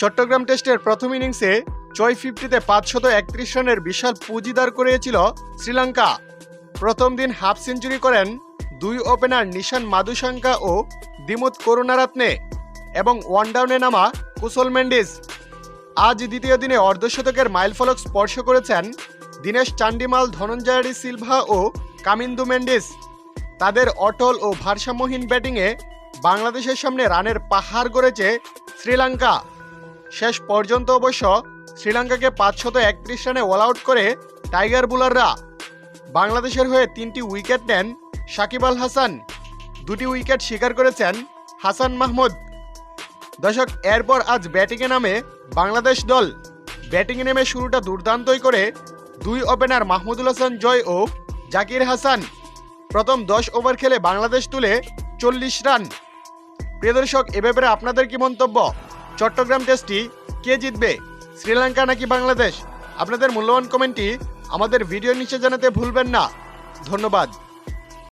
চট্টগ্রাম টেস্টের প্রথম ইনিংসে ছয় ফিফটিতে পাঁচশত একত্রিশ রানের বিশাল পুঁজিদার করিয়েছিল শ্রীলঙ্কা। প্রথম দিন হাফ সেঞ্চুরি করেন দুই ওপেনার নিশান মাদুশাঙ্কা ও দিমুত করুণারাত্নে এবং ওয়ানডাউনে নামা কুশল মেন্ডিস। আজ দ্বিতীয় দিনে অর্ধশতকের মাইলফলক স্পর্শ করেছেন দীনেশ চান্ডিমাল ধনঞ্জয়ারি সিলভা ও কামিন্দু মেন্ডিস। তাদের অটল ও ভারসাম্যহীন ব্যাটিংয়ে বাংলাদেশের সামনে রানের পাহাড় গড়েছে শ্রীলঙ্কা। শেষ পর্যন্ত অবশ্য শ্রীলঙ্কাকে পাঁচশত একত্রিশ রানে অল আউট করে টাইগার বুলাররা বাংলাদেশের হয়ে তিনটি উইকেট নেন সাকিব আল হাসান। দুটি উইকেট শিকার করেছেন হাসান মাহমুদ। দর্শক, এরপর আজ ব্যাটিংয়ে নামে বাংলাদেশ দল। ব্যাটিংয়ে নেমে শুরুটা দুর্দান্তই করে দুই ওপেনার মাহমুদুল হাসান জয় ও জাকির হাসান। প্রথম দশ ওভার খেলে বাংলাদেশ তুলে চল্লিশ রান। প্রিয় দর্শক, এ ব্যাপারে আপনাদের কি মন্তব্য? চট্টগ্রাম টেস্টটি কে জিতবে? শ্রীলঙ্কা নাকি বাংলাদেশ? আপনাদের মূল্যবান কমেন্টটি আমাদের ভিডিও নিচে জানাতে ভুলবেন না। ধন্যবাদ।